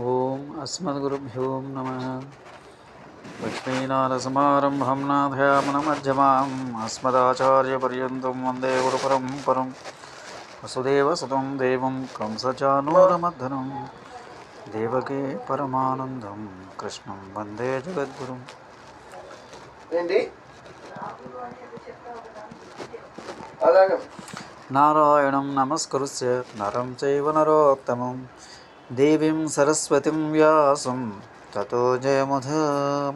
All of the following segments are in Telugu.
ఓం అస్మద్గురుభ్యో నమ. లక్ష్మీనారసమారంభం నాథయామనమధ్యమాం అస్మదాచార్యపర్యంతం వందే గురు పరంపరం వసుదేవసుతం దేవం కంసచానూరమర్ధనం దేవకే పరమానందం. కృష్ణం వందే జగద్గురు. నారాయణం నమస్కృత్య. నరం చైవ నరోత్తమం. దేవీం సరస్వతిం వ్యాసం. తతో జయముధ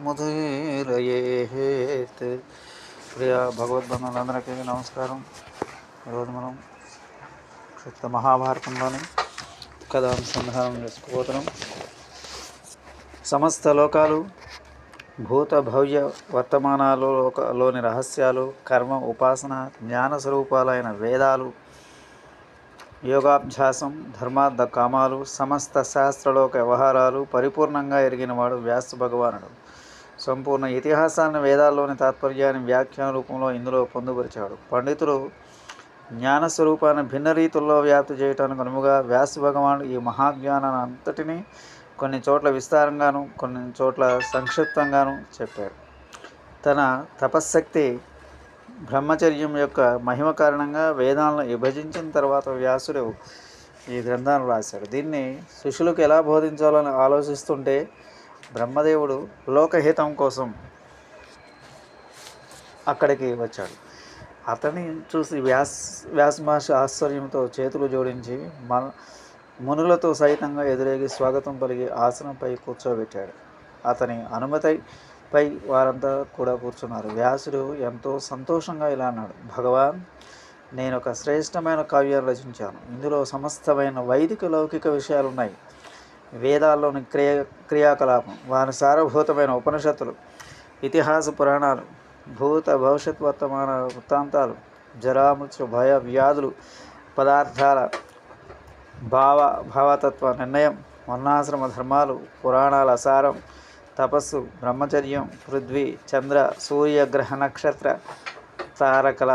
ముధీరయేత్. ప్రియ భగవద్బంధువులందరికీ నమస్కారం. ఈరోజు మనం క్షుప్త మహాభారతంలోని కథానుసంధానం చేసుకోబోతున్నాం సమస్త లోకాలు భూత భవ్య వర్తమానాలు లోని రహస్యాలు కర్మ ఉపాసన జ్ఞాన స్వరూపాలైన వేదాలు యోగాభ్యాసం ధర్మార్థ కామాలు సమస్త శాస్త్రలోక వ్యవహారాలు పరిపూర్ణంగా ఎరిగినవాడు వ్యాస భగవానుడు. సంపూర్ణ ఇతిహాసాన్ని వేదాల్లోని తాత్పర్యాన్ని వ్యాఖ్యాన రూపంలో ఇందులో పొందుపరిచాడు. పండితులు జ్ఞాన స్వరూపాన్ని భిన్న రీతుల్లో వ్యాప్తి చేయటానికి అనుముగా వ్యాస భగవానుడు ఈ మహాజ్ఞానాన్ని అంతటినీ కొన్ని చోట్ల విస్తారంగాను కొన్ని చోట్ల సంక్షిప్తంగాను చెప్పాడు. తన తపశ్శక్తి బ్రహ్మచర్యం యొక్క మహిమ కారణంగా వేదాలను విభజించిన తర్వాత వ్యాసుడు ఈ గ్రంథాన్ని రాశాడు దీన్ని శిష్యులకు ఎలా బోధించాలని ఆలోచిస్తుంటే బ్రహ్మదేవుడు లోకహితం కోసం అక్కడికి వచ్చాడు. అతని చూసి వ్యాస్ వ్యాస వ్యాసమాష ఆశ్చర్యంతో చేతులు జోడించి మన మునులతో సైతంగా ఎదురేగి స్వాగతం పలిగి ఆసనంపై కూర్చోబెట్టాడు. అతని అనుమతి పై వారంతా కూడా కూర్చున్నారు. వ్యాసుడు ఎంతో సంతోషంగా ఇలా అన్నాడు. భగవాన్ నేను ఒక శ్రేష్టమైన కావ్యాలు రచించాను. ఇందులో సమస్తమైన వైదిక లౌకిక విషయాలు ఉన్నాయి వేదాల్లోని క్రియ క్రియాకలాపం వారి సారభూతమైన ఉపనిషత్తులు ఇతిహాస పురాణాలు భూత భవిష్యత్ వర్తమాన వృత్తాంతాలు జరామృత్యు భయ వ్యాధులు పదార్థాల భావ భావతత్వ నిర్ణయం వర్ణాశ్రమ ధర్మాలు పురాణాల సారం తపస్సు బ్రహ్మచర్యం పృథ్వీ చంద్ర సూర్య గ్రహ నక్షత్ర తారకల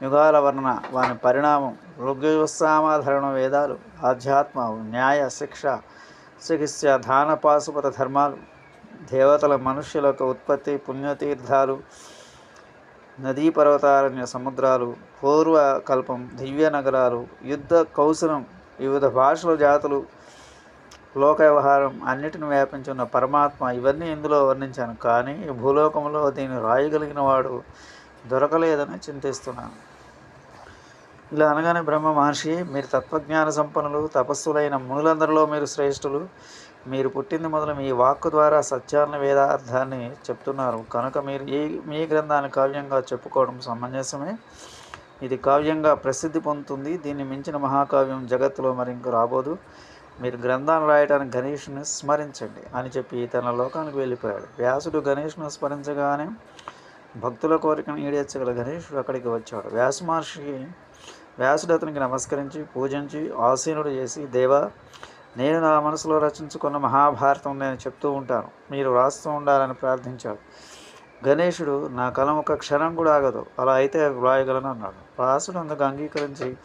యుగాల వర్ణన వాని పరిణామం ఋగ్యుస్సామాధరణ వేదాలు ఆధ్యాత్మ న్యాయ శిక్ష చికిత్స దాన పాశుపత ధర్మాలు దేవతల మనుష్యులకు ఉత్పత్తి పుణ్యతీర్థాలు నదీ పర్వతారణ్య సముద్రాలు పూర్వకల్పం దివ్య నగరాలు యుద్ధ కౌశలం వివిధ భాషల జాతులు లోక వ్యవహారం అన్నిటిని వ్యాపించున్న పరమాత్మ ఇవన్నీ ఇందులో వర్ణించాను. కానీ భూలోకంలో దీన్ని రాయగలిగిన వాడు దొరకలేదని చింతిస్తున్నాను. ఇలా అనగానే బ్రహ్మ మహర్షి మీరు తత్వజ్ఞాన సంపన్నులు తపస్సులైన మునులందరిలో మీరు శ్రేష్ఠులు. మీరు పుట్టింది మొదలు మీ వాక్కు ద్వారా సత్యాన్ని వేదార్థాన్ని చెప్తున్నారు. కనుక మీరు ఈ మీ గ్రంథాన్ని కావ్యంగా చెప్పుకోవడం సమంజసమే. ఇది కావ్యంగా ప్రసిద్ధి పొందుతుంది. దీన్ని మించిన మహాకావ్యం జగత్తులో మరింక రాబోదు. మీరు గ్రంథాన్ని రాయడానికి గణేష్ని స్మరించండి అని చెప్పి తన లోకానికి వెళ్ళిపోయాడు. వ్యాసుడు గణేష్ను స్మరించగానే భక్తుల కోరికను ఈడేర్చగల గణేషుడు అక్కడికి వచ్చాడు. వ్యాస మహర్షికి వ్యాసుడు అతనికి నమస్కరించి పూజించి ఆసీనుడు చేసి దేవా నేను నా మనసులో రచించుకున్న మహాభారతం నేను చెప్తూ ఉంటాను. మీరు రాస్తూ ఉండాలని ప్రార్థించాడు. గణేషుడు నా కలం ఒక క్షణం కూడా ఆగదు. అలా అయితే వ్రాయగలను అన్నాడు. వ్యాసుడు అందుకు అంగీకరించి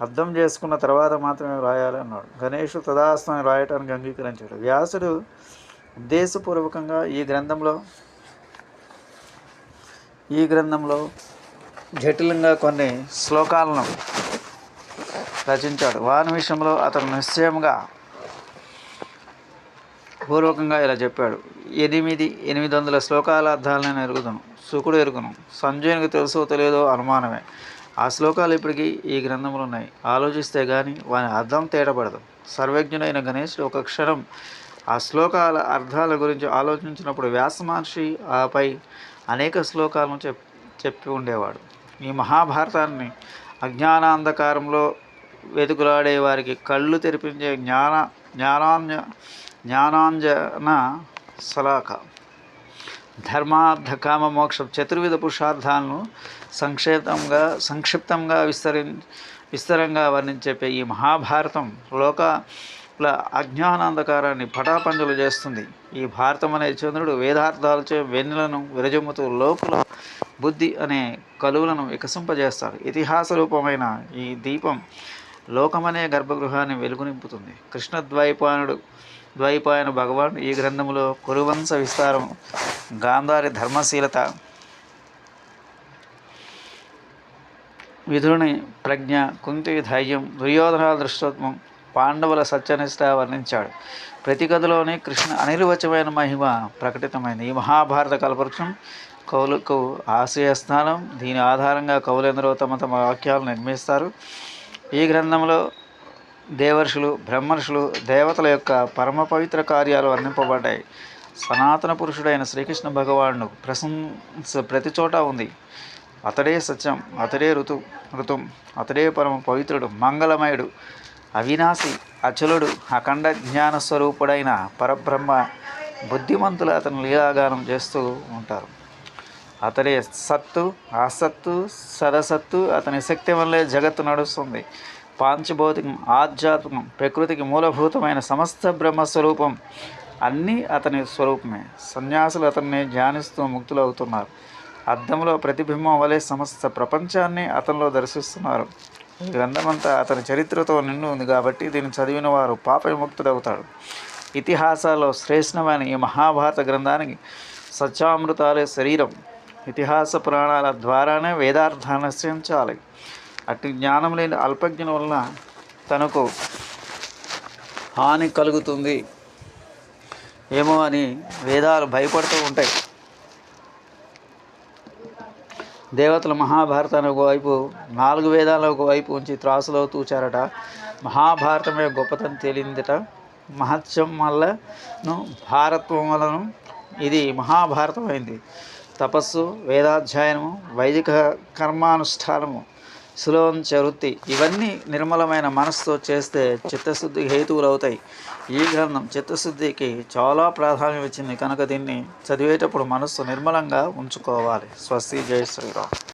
అర్థం చేసుకున్న తర్వాత మాత్రమే వ్రాయాలి అన్నాడు. గణేషుడు తదాస్తని రాయటానికి అంగీకరించాడు. వ్యాసుడు ఉద్దేశపూర్వకంగా ఈ గ్రంథంలో ఈ గ్రంథంలో జటిలంగా కొన్ని శ్లోకాలను రచించాడు. వాని విషయంలో అతను నిశ్చయంగా పూర్వకంగా ఇలా చెప్పాడు. ఎనిమిది ఎనిమిది వందల శ్లోకాల అర్థాలను నేను ఎరుగుతాను సుకుడు ఎరుగును. సంజయునికి తెలుసో తెలియదో అనుమానమే. ఆ శ్లోకాలు ఇప్పటికీ ఈ గ్రంథంలో ఉన్నాయి. ఆలోచిస్తే కానీ వాని అర్థం తేటపడదు. సర్వజ్ఞుడైన గణేష్ ఒక క్షణం ఆ శ్లోకాల అర్థాల గురించి ఆలోచించినప్పుడు వ్యాస మహర్షి ఆపై అనేక శ్లోకాలను చెప్ చెప్పి ఉండేవాడు. ఈ మహాభారతాన్ని అజ్ఞానాంధకారంలో వెతుకులాడే వారికి కళ్ళు తెరిపించే జ్ఞాన జ్ఞానాంజ జ్ఞానాంజన శలాఖ ధర్మార్థ కామ మోక్షం చతుర్విధ పురుషార్థాలను సంక్షేతంగా సంక్షిప్తంగా విస్తరి విస్తరంగా వర్ణించే ఈ మహాభారతం లోకాల అజ్ఞానాంధకారాన్ని పటాపంచలు చేస్తుంది. ఈ భారతం అనే చంద్రుడు వేదార్థాలచే వెన్నెలను విరజమ్ముతూ లోపల బుద్ధి అనే కలువులను వికసింపజేస్తాడు. ఇతిహాస రూపమైన ఈ దీపం లోకమనే గర్భగృహాన్ని వెలుగు నింపుతుంది కృష్ణ ద్వైపాయనుడు ద్వైపాయన భగవాన్ ఈ గ్రంథములో కురువంశ విస్తారం గాంధారి ధర్మశీలత. విధుని ప్రజ్ఞ కుంతి ధైర్యం దుర్యోధనాల దృష్టత్వం పాండవుల సత్యనిష్ట వర్ణించాడు. ప్రతి కథలోని కృష్ణ అనిర్వచమైన మహిమ ప్రకటితమైంది. ఈ మహాభారత కల్పవృక్షం కౌలుకు ఆశయస్థానం దీని ఆధారంగా కౌలెందరో తమ తమ వాక్యాలు నిర్మిస్తారు. ఈ గ్రంథంలో దేవర్షులు బ్రహ్మర్షులు దేవతల యొక్క పరమ పవిత్ర కార్యాలు వర్ణింపబడ్డాయి. సనాతన పురుషుడైన శ్రీకృష్ణ భగవానుడు ప్రశంస ప్రతి చోట ఉంది. అతడే సత్యం అతడే ఋతు ఋతుం అతడే పరమ పవిత్రుడు మంగళమయుడు అవినాశి అచలుడు అఖండ జ్ఞాన స్వరూపుడైన పరబ్రహ్మ బుద్ధిమంతులు అతను లీలాగానం చేస్తూ ఉంటారు. అతడే సత్తు అసత్తు సదసత్తు అతని శక్తి వల్లే జగత్తు నడుస్తుంది. పాంచభౌతికం ఆధ్యాత్మికం ప్రకృతికి మూలభూతమైన సమస్త బ్రహ్మస్వరూపం అన్నీ అతని స్వరూపమే. సన్యాసులు అతన్ని ధ్యానిస్తూ ముక్తులవుతున్నారు అద్దంలో ప్రతిబింబం వలె సమస్త ప్రపంచాన్ని అతనిలో దర్శిస్తున్నారు. ఈ గ్రంథమంతా అతని చరిత్రతో నిండి ఉంది కాబట్టి దీన్ని చదివిన వారు పాప విముక్తుడవుతాడు ఇతిహాసాల్లో శ్రేష్టమైన ఈ మహాభారత గ్రంథానికి సత్యామృతాలే శరీరం. ఇతిహాస పురాణాల ద్వారానే వేదార్థాన్ని నిశ్చయించాలి అట్టి జ్ఞానం లేని అల్పజ్ఞం వలన తనకు హాని కలుగుతుంది. ఏమో అని వేదాలు భయపడుతూ ఉంటాయి. దేవతలు మహాభారతాన్ని ఒకవైపు నాలుగు వేదాలను ఒకవైపు ఉంచి త్రాసులో తూచారట మహాభారతమే గొప్పతనం తేలిందట. మహత్యం వల్లను భారత్వం వలన ఇది మహాభారతమైంది. తపస్సు వేదాధ్యయనము వైదిక కర్మానుష్ఠానము సులభం వృత్తి ఇవన్నీ నిర్మలమైన మనస్సుతో చేస్తే చిత్తశుద్ధి హేతువులు అవుతాయి ఈ గ్రంథం చిత్తశుద్ధికి చాలా ప్రాధాన్యం ఇచ్చింది. కనుక దీన్ని చదివేటప్పుడు మనస్సు నిర్మలంగా ఉంచుకోవాలి. స్వస్తి. జయ శ్రీరామ్.